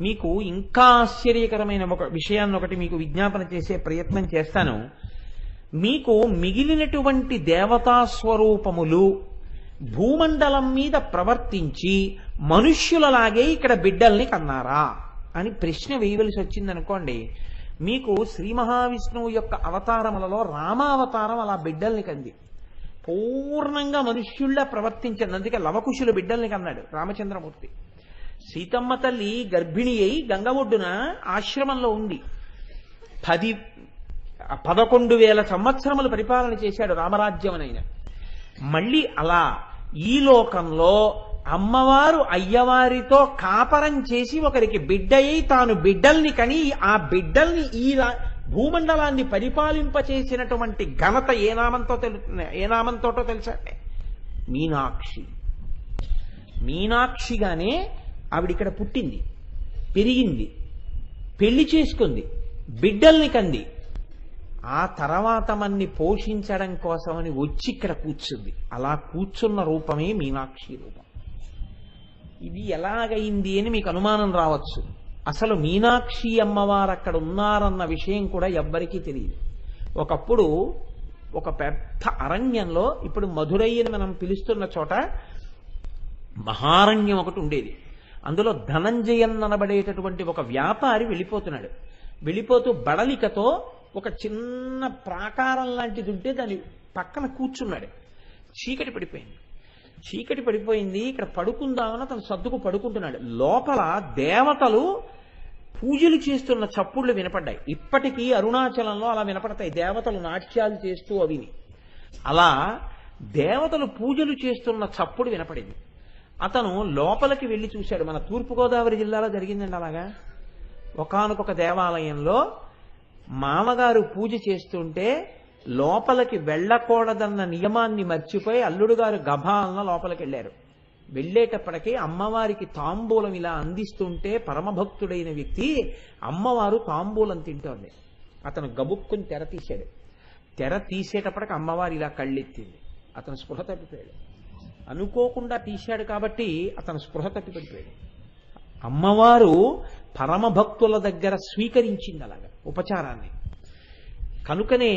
మీకు ఇంకా ఆశ్చర్యకరమైన ఒక విషయాన్ని ఒకటి మీకు విజ్ఞాపన చేసే ప్రయత్నం చేస్తాను. మీకు మిగిలినటువంటి దేవతా స్వరూపములు భూమండలం మీద ప్రవర్తించి మనుష్యులలాగే ఇక్కడ బిడ్డల్ని కన్నారా అని ప్రశ్న వేయవలసి వచ్చిందనుకోండి మీకు శ్రీ మహావిష్ణువు యొక్క అవతారములలో రామావతారం అలా బిడ్డల్ని కంది. పూర్ణంగా మనుష్యుల్లా ప్రవర్తించింది అందుకే లవకుశులు బిడ్డల్ని కన్నాడు రామచంద్రమూర్తి. సీతమ్మ తల్లి గర్భిణి అయి గంగ ఒడ్డున ఆశ్రమంలో ఉంది. పది పదకొండు వేల సంవత్సరములు పరిపాలన చేశాడు రామరాజ్యమనైన. మళ్ళీ అలా ఈ లోకంలో అమ్మవారు అయ్యవారితో కాపరం చేసి ఒకరికి బిడ్డయి తాను బిడ్డల్ని కని ఆ బిడ్డల్ని ఈ భూమండలాన్ని పరిపాలింపచేసినటువంటి ఘనత ఏ నామంతో తెలు ఏ నామంతోటో తెలుసా? మీనాక్షి. మీనాక్షిగానే ఆవిడ ఇక్కడ పుట్టింది పెరిగింది పెళ్ళి చేసుకుంది బిడ్డల్ని కంది. ఆ తర్వాత మన్ని పోషించడం కోసమని వచ్చి ఇక్కడ కూర్చుంది. అలా కూర్చున్న రూపమే మీనాక్షి రూపం. ఇది ఎలాగైంది అని మీకు అనుమానం రావచ్చు. అసలు మీనాక్షి అమ్మవారు అక్కడ ఉన్నారన్న విషయం కూడా ఎవ్వరికీ తెలియదు. ఒకప్పుడు ఒక పెద్ద అరణ్యంలో ఇప్పుడు మధురయ్యని మనం పిలుస్తున్న చోట మహారణ్యం ఒకటి ఉండేది. అందులో ధనంజయన్ అనబడేటటువంటి ఒక వ్యాపారి వెళ్ళిపోతున్నాడు. వెళ్ళిపోతూ బడలికతో ఒక చిన్న ప్రాకారం లాంటిది ఉంటే దాని పక్కన కూర్చున్నాడు. చీకటి పడిపోయింది. చీకటి పడిపోయింది ఇక్కడ పడుకుందామని అతను సర్దుకు పడుకుంటున్నాడు. లోపల దేవతలు పూజలు చేస్తున్న చప్పుళ్ళు వినపడ్డాయి. ఇప్పటికీ అరుణాచలంలో అలా వినపడతాయి. దేవతలు నాట్యాలు చేస్తూ అవిని. అలా దేవతలు పూజలు చేస్తున్న చప్పుడు వినపడింది. అతను లోపలికి వెళ్ళి చూశాడు. మన తూర్పుగోదావరి జిల్లాలో జరిగిందండి అలాగా? ఒకానొక దేవాలయంలో మామగారు పూజ చేస్తుంటే లోపలికి వెళ్ళకూడదన్న నియమాన్ని మర్చిపోయి అల్లుడు గారు గభాలన లోపలికి వెళ్ళారు. వెళ్ళేటప్పటికీ అమ్మవారికి తాంబూలం ఇలా అందిస్తుంటే పరమభక్తుడైన వ్యక్తి అమ్మవారు తాంబూలం తింటోంది. అతను గబుక్కుని తెర తీశాడు. తెర తీసేటప్పటికి అమ్మవారు ఇలా కళ్ళెత్తింది. అతను స్పృహ తప్పిపోయాడు. అనుకోకుండా తీశాడు కాబట్టి అతను స్పృహ తప్పి అమ్మవారు పరమ భక్తుల దగ్గర స్వీకరించింది అలాగా ఉపచారాన్ని. కనుకనే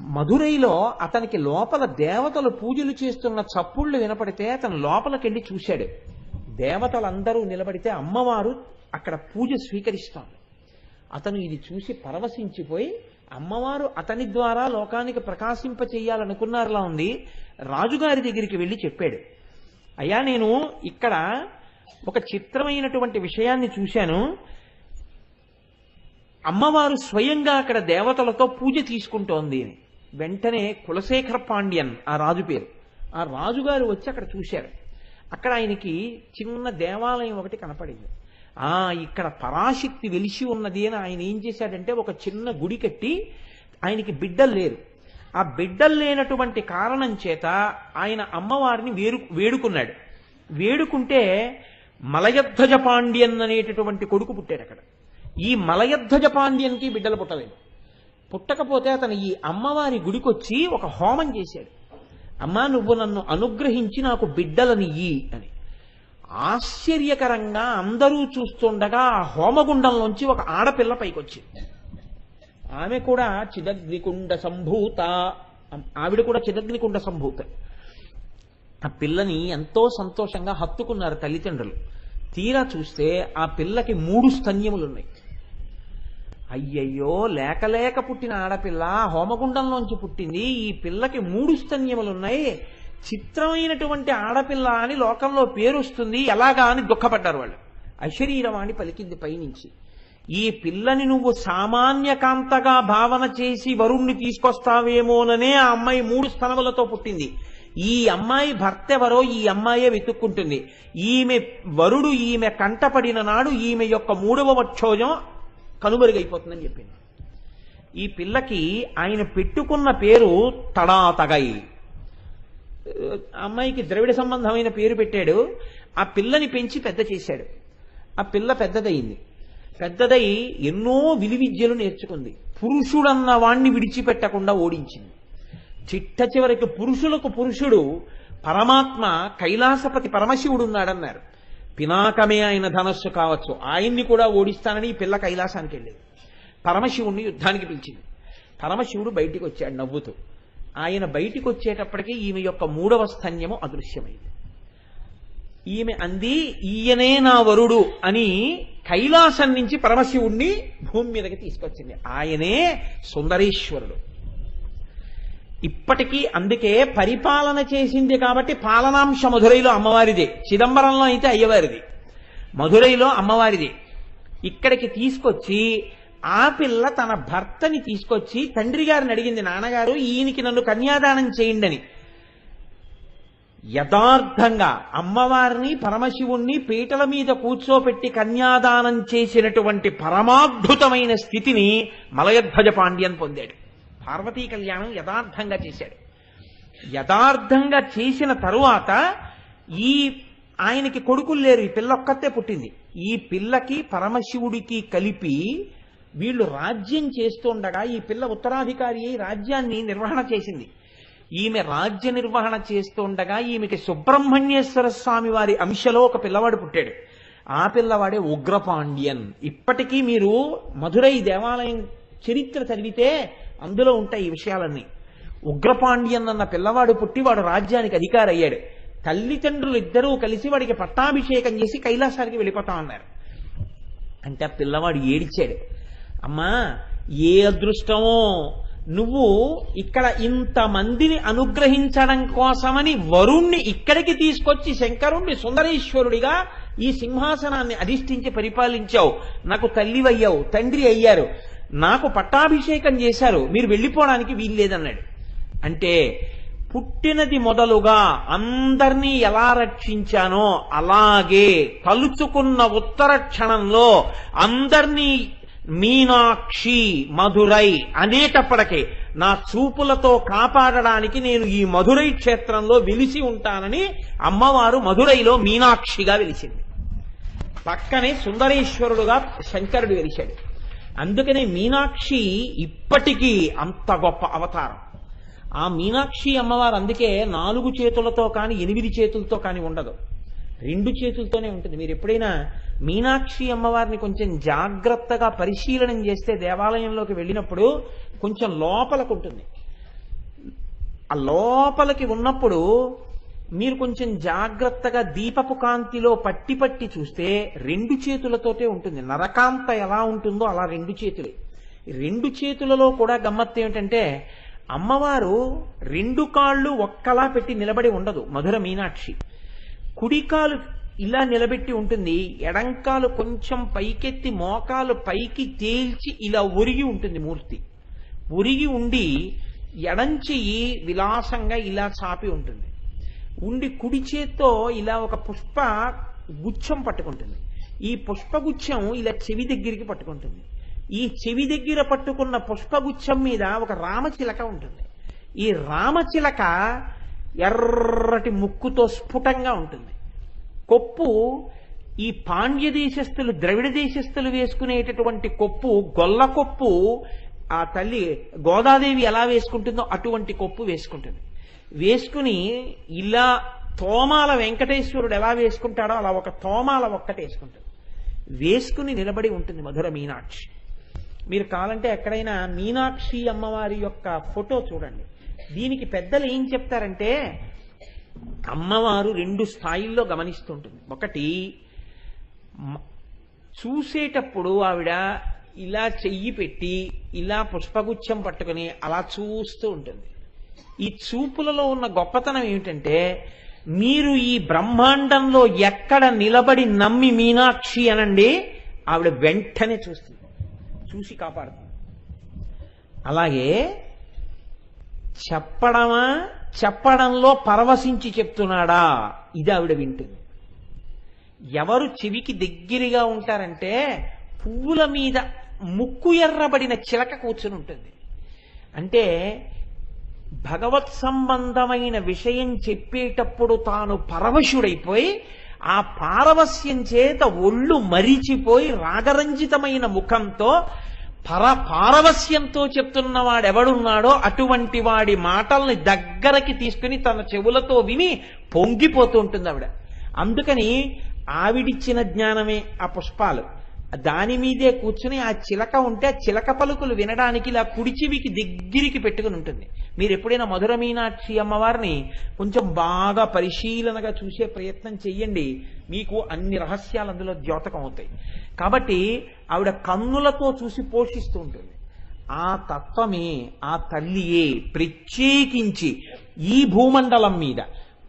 మధురైలో అతనికి లోపల దేవతలు పూజలు చేస్తున్న చప్పుళ్ళు వినపడితే అతను లోపలికెళ్ళి చూశాడు. దేవతలందరూ నిలబడితే అమ్మవారు అక్కడ పూజ స్వీకరిస్తోంది అతను ఇది చూసి పరవశించిపోయి అమ్మవారు అతని ద్వారా లోకానికి ప్రకాశింప చేయాలనుకున్నారులా ఉంది. రాజుగారి దగ్గరికి వెళ్ళి చెప్పాడు. అయ్యా నేను ఇక్కడ ఒక చిత్రమైనటువంటి విషయాన్ని చూశాను. అమ్మవారు స్వయంగా అక్కడ దేవతలతో పూజ తీసుకుంటోంది అని. వెంటనే కులశేఖర పాండ్యన్ ఆ రాజు పేరు ఆ రాజుగారు వచ్చి అక్కడ చూశారు. అక్కడ ఆయనకి చిన్న దేవాలయం ఒకటి కనపడింది. ఆ ఇక్కడ పరాశక్తి వెలిసి ఉన్నది అని ఆయన ఏం చేశాడంటే ఒక చిన్న గుడి కట్టి ఆయనకి బిడ్డలు లేరు. ఆ బిడ్డలు లేనటువంటి కారణం చేత ఆయన అమ్మవారిని వేరు వేడుకున్నాడు. వేడుకుంటే మలయధ్వజ పాండ్యన్ అనేటటువంటి కొడుకు పుట్టాడు అక్కడ. ఈ మలయధ్వజ పాండ్యన్కి బిడ్డలు పుట్టలేదు. పుట్టకపోతే అతను ఈ అమ్మవారి గుడికొచ్చి ఒక హోమం చేశాడు. అమ్మా నువ్వు నన్ను అనుగ్రహించి నాకు బిడ్డలనియ్యి అని. ఆశ్చర్యకరంగా అందరూ చూస్తుండగా ఆ హోమగుండంలోంచి ఒక ఆడపిల్ల పైకొచ్చింది. ఆమె కూడా చిదగ్నికుండ సంభూత. ఆవిడ కూడా చిదగ్నికుండ సంభూత. ఆ పిల్లని ఎంతో సంతోషంగా హత్తుకున్నారు తల్లిదండ్రులు. తీరా చూస్తే ఆ పిల్లకి మూడు స్తన్యములున్నాయి. అయ్యయ్యో లేక లేక పుట్టిన ఆడపిల్ల హోమగుండంలోంచి పుట్టింది. ఈ పిల్లకి మూడు స్తన్యములున్నాయి. చిత్రమైనటువంటి ఆడపిల్ల అని లోకంలో పేరు వస్తుంది ఎలాగా అని దుఃఖపడ్డారు వాళ్ళు. అశరీరవాణి పలికింది పైనుంచి. ఈ పిల్లని నువ్వు సామాన్య కాంతగా భావన చేసి వరుణ్ణి తీసుకొస్తావేమోననే ఆ అమ్మాయి మూడు స్థలములతో పుట్టింది. ఈ అమ్మాయి భర్త ఎవరో ఈ అమ్మాయే వెతుక్కుంటుంది. ఈమె వరుడు ఈమె కంటపడిన నాడు ఈమె యొక్క మూడవ వక్షోజం కనుమరుగైపోతుందని చెప్పింది. ఈ పిల్లకి ఆయన పెట్టుకున్న పేరు తడాతగై. అమ్మాయికి ద్రవిడ సంబంధమైన పేరు పెట్టాడు. ఆ పిల్లని పెంచి పెద్ద చేశాడు. ఆ పిల్ల పెద్దదయింది. పెద్దదై ఎన్నో విలువిద్యలు నేర్చుకుంది. పురుషుడన్న వాణ్ణి విడిచిపెట్టకుండా ఓడించింది. చిట్ట చివరికి పురుషులకు పురుషుడు పరమాత్మ కైలాసపతి పరమశివుడు ఉన్నాడన్నారు పినాకమే ఆయన ధనస్సు కావచ్చు. ఆయన్ని కూడా ఓడిస్తానని ఈ పిల్ల కైలాసానికి వెళ్ళేది పరమశివుణ్ణి యుద్ధానికి పిలిచింది. పరమశివుడు బయటికి వచ్చాడు నవ్వుతూ. ఆయన బయటికి వచ్చేటప్పటికీ ఈమె యొక్క మూడవ స్థన్యము అదృశ్యమైంది. ఈమె అంది ఈయనే నా వరుడు అని కైలాసం నుంచి పరమశివుణ్ణి భూమి మీదకి తీసుకొచ్చింది. ఆయనే సుందరేశ్వరుడు. ఇప్పటికీ అందుకే పరిపాలన చేసింది కాబట్టి పాలనాంశ మధురైలో అమ్మవారిదే. చిదంబరంలో అయితే అయ్యవారిది. మధురైలో అమ్మవారిది. ఇక్కడికి తీసుకొచ్చి ఆ పిల్ల తన భర్తని తీసుకొచ్చి తండ్రి గారిని అడిగింది నాన్నగారు ఈయనకి నన్ను కన్యాదానం చేయండి అని యథార్థంగా అమ్మవారిని పరమశివుణ్ణి పీటల మీద కూర్చోపెట్టి కన్యాదానం చేసినటువంటి పరమాద్భుతమైన స్థితిని మలయధ్వజ పాండ్యన్ పొందాడు. పార్వతీ కళ్యాణం యథార్థంగా చేశాడు. యథార్థంగా చేసిన తరువాత ఈ ఆయనకి కొడుకులు లేరు ఈ పిల్ల ఒక్కతే పుట్టింది. ఈ పిల్లకి పరమశివుడికి కలిపి వీళ్ళు రాజ్యం చేస్తుండగా ఈ పిల్ల ఉత్తరాధికారి అయి రాజ్యాన్ని నిర్వహణ చేసింది. ఈమె రాజ్య నిర్వహణ చేస్తుండగా ఈమెకి సుబ్రహ్మణ్యేశ్వర స్వామి వారి అంశలో ఒక పిల్లవాడు పుట్టాడు. ఆ పిల్లవాడే ఉగ్రపాండ్యన్. ఇప్పటికీ మీరు మధురై దేవాలయం చరిత్ర చదివితే అందులో ఉంటాయి ఈ విషయాలన్నీ. ఉగ్రపాండ్యన్ అన్న పిల్లవాడు పుట్టి వాడు రాజ్యానికి అధికారి అయ్యాడు తల్లిదండ్రులు ఇద్దరూ కలిసి వాడికి పట్టాభిషేకం చేసి కైలాసానికి వెళ్ళిపోతా అన్నారు అంటే ఆ పిల్లవాడు ఏడిచాడు. అమ్మా ఏ అదృష్టమో? నువ్వు ఇక్కడ ఇంతమందిని అనుగ్రహించడం కోసమని వరుణ్ణి ఇక్కడికి తీసుకొచ్చి శంకరుణ్ణి సుందరేశ్వరుడిగా ఈ సింహాసనాన్ని అధిష్ఠించి పరిపాలించావు. నాకు తల్లివయ్యావు తండ్రి అయ్యారు. నాకు పట్టాభిషేకం చేశారు. మీరు వెళ్ళిపోవడానికి వీల్లేదన్నాడు. అంటే పుట్టినది మొదలుగా అందరినీ ఎలా రక్షించానో అలాగే తలుచుకున్న ఉత్తర క్షణంలో అందరినీ మీనాక్షి మధురై అనేటప్పటికే నా చూపులతో కాపాడడానికి నేను ఈ మధురై క్షేత్రంలో వెలిసి ఉంటానని అమ్మవారు మధురైలో మీనాక్షిగా వెలిసింది. పక్కనే సుందరేశ్వరుడుగా శంకరుడు వెలిశాడు. అందుకనే మీనాక్షి ఇప్పటికీ అంత గొప్ప అవతారం. ఆ మీనాక్షి అమ్మవారు అందుకే నాలుగు చేతులతో కానీ ఎనిమిది చేతులతో కానీ ఉండదు. రెండు చేతులతోనే ఉంటుంది. మీరు ఎప్పుడైనా మీనాక్షి అమ్మవారిని కొంచెం జాగ్రత్తగా పరిశీలనం చేస్తే దేవాలయంలోకి వెళ్ళినప్పుడు కొంచెం లోపలకు ఉంటుంది ఆ లోపలికి ఉన్నప్పుడు మీరు కొంచెం జాగ్రత్తగా దీపపు కాంతిలో పట్టి పట్టి చూస్తే రెండు చేతులతోటే ఉంటుంది. నరకాంత ఎలా ఉంటుందో అలా రెండు చేతులే. రెండు చేతులలో కూడా గమ్మత్తు ఏమిటంటే అమ్మవారు రెండు కాళ్ళు ఒక్కలా పెట్టి నిలబడి ఉండదు. మధుర మీనాక్షి. కుడికాలు ఇలా నిలబెట్టి ఉంటుంది. ఎడంకాలు కొంచెం పైకెత్తి మోకాలు పైకి తేల్చి ఇలా ఒరిగి ఉంటుంది మూర్తి. ఒరిగి ఉండి ఎడంచెయ్యి విలాసంగా ఇలా చాపి ఉంటుంది. ఉండి కుడి చేత్తో ఇలా ఒక పుష్ప గుచ్చం పట్టుకుంటుంది. ఈ పుష్పగుచ్చం ఇలా చెవి దగ్గరికి పట్టుకుంటుంది. ఈ చెవి దగ్గర పట్టుకున్న పుష్పగుచ్చం మీద ఒక రామచిలక ఉంటుంది. ఈ రామచిలక ఎర్రటి ముక్కుతో స్ఫుటంగా ఉంటుంది. కొప్పు ఈ పాండ్య దేశస్థులు ద్రవిడ దేశస్థులు వేసుకునేటటువంటి కొప్పు గొల్ల కొప్పు ఆ తల్లి గోదాదేవి ఎలా వేసుకుంటుందో అటువంటి కొప్పు వేసుకుంటుంది. వేసుకుని ఇలా తోమాల వెంకటేశ్వరుడు ఎలా వేసుకుంటాడో అలా ఒక తోమాల ఒక్కటి వేసుకుంటుంది. వేసుకుని నిలబడి ఉంటుంది మధుర మీనాక్షి. మీరు కావాలంటే ఎక్కడైనా మీనాక్షి అమ్మవారి యొక్క ఫోటో చూడండి. దీనికి పెద్దలు ఏం చెప్తారంటే అమ్మవారు రెండు స్థాయిల్లో గమనిస్తుంటుంది. ఒకటి చూసేటప్పుడు ఆవిడ ఇలా చెయ్యి పెట్టి ఇలా పుష్పగుచ్చం పట్టుకుని అలా చూస్తూ ఉంటుంది. ఈ చూపులలో ఉన్న గొప్పతనం ఏమిటంటే మీరు ఈ బ్రహ్మాండంలో ఎక్కడ నిలబడి నమ్మి మీనాక్షి అనండి ఆవిడ వెంటనే చూస్తుంది. చూసి కాపాడుతుంది. అలాగే చెప్పడమా చెప్పడంలో పరవశించి చెప్తున్నాడా? ఇది ఆవిడ వింటుంది. ఎవరు చెవికి దగ్గరగా ఉంటారంటే పువ్వుల మీద ముక్కు ఎర్రబడిన చిలక కూర్చుని ఉంటుంది. అంటే భగవత్ సంబంధమైన విషయం చెప్పేటప్పుడు తాను పరవశుడైపోయి ఆ పారవస్యం చేత ఒళ్ళు మరిచిపోయి రాగరంజితమైన ముఖంతో పర పారవస్యంతో చెప్తున్న వాడెవడున్నాడో అటువంటి వాడి మాటల్ని దగ్గరకి తీసుకుని తన చెవులతో విని పొంగిపోతూ ఉంటుంది ఆవిడ అందుకని ఆవిడిచ్చిన జ్ఞానమే ఆ పుష్పాలు. దాని మీదే కూర్చుని ఆ చిలక ఉంటే ఆ చిలక పలుకులు వినడానికి ఇలా కుడిచివికి దగ్గరికి పెట్టుకుని ఉంటుంది. మీరు ఎప్పుడైనా మధుర మీనాక్షి అమ్మవారిని కొంచెం బాగా పరిశీలనగా చూసే ప్రయత్నం చెయ్యండి. మీకు అన్ని రహస్యాలు అందులో ద్యోతకం అవుతాయి. కాబట్టి ఆవిడ కన్నులతో చూసి పోషిస్తూ ఉంటుంది. ఆ తత్వమే ఆ తల్లియే ప్రత్యేకించి ఈ భూమండలం మీద.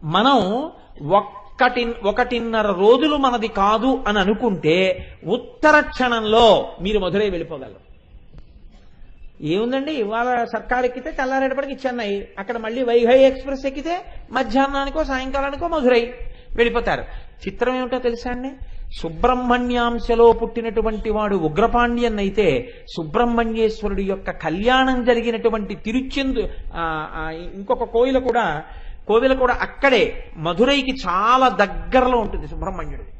మనం ఒక్కటి ఒకటిన్నర రోజులు మనది కాదు అని అనుకుంటే ఉత్తర క్షణంలో మీరు మధురై వెళ్ళిపోగలరు. ఏముందండి? ఇవాళ సర్కార్ ఎక్కితే తెల్లారేటప్పటికి చెన్నై అక్కడ మళ్ళీ వైఘై ఎక్స్ప్రెస్ ఎక్కితే మధ్యాహ్నానికో సాయంకాలానికో మధురై వెళ్ళిపోతారు. చిత్రం ఏమిటో తెలుసా అండి? సుబ్రహ్మణ్యాంశలో పుట్టినటువంటి వాడు ఉగ్రపాండ్యన్ అయితే సుబ్రహ్మణ్యేశ్వరుడి యొక్క కళ్యాణం జరిగినటువంటి తిరుచెందు ఇంకొక కోయిల కూడా కోవిల కూడా అక్కడే మధురైకి చాలా దగ్గరలో ఉంటుంది సుబ్రహ్మణ్యుడిది.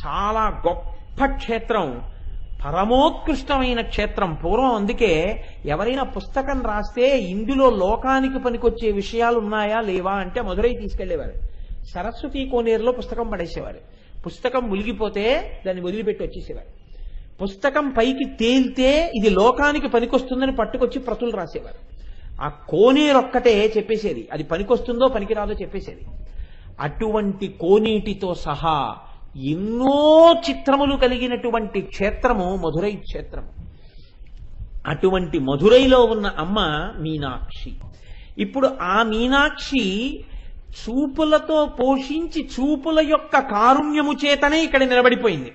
చాలా గొప్ప క్షేత్రం. పరమోత్కృష్టమైన క్షేత్రం. పూర్వం అందుకే ఎవరైనా పుస్తకం రాస్తే ఇందులో లోకానికి పనికొచ్చే విషయాలు ఉన్నాయా లేవా అంటే మధురై తీసుకెళ్ళేవారు సరస్వతి కోనేరులో పుస్తకం పడేసేవారు. పుస్తకం ములిగిపోతే దాన్ని వదిలిపెట్టి వచ్చేసేవారు. పుస్తకం పైకి తేలితే ఇది లోకానికి పనికొస్తుందని పట్టుకొచ్చి ప్రతులు రాసేవారు. ఆ కోనేరొక్కటే చెప్పేసేది. అది పనికొస్తుందో పనికిరాదో చెప్పేసేది. అటువంటి కోనేటితో సహా ఎన్నో చిత్రములు కలిగినటువంటి క్షేత్రము మధురై క్షేత్రము. అటువంటి మధురైలో ఉన్న అమ్మ మీనాక్షి. ఇప్పుడు ఆ మీనాక్షి చూపులతో పోషించి చూపుల యొక్క కారుణ్యము చేతనే ఇక్కడ నిలబడిపోయింది.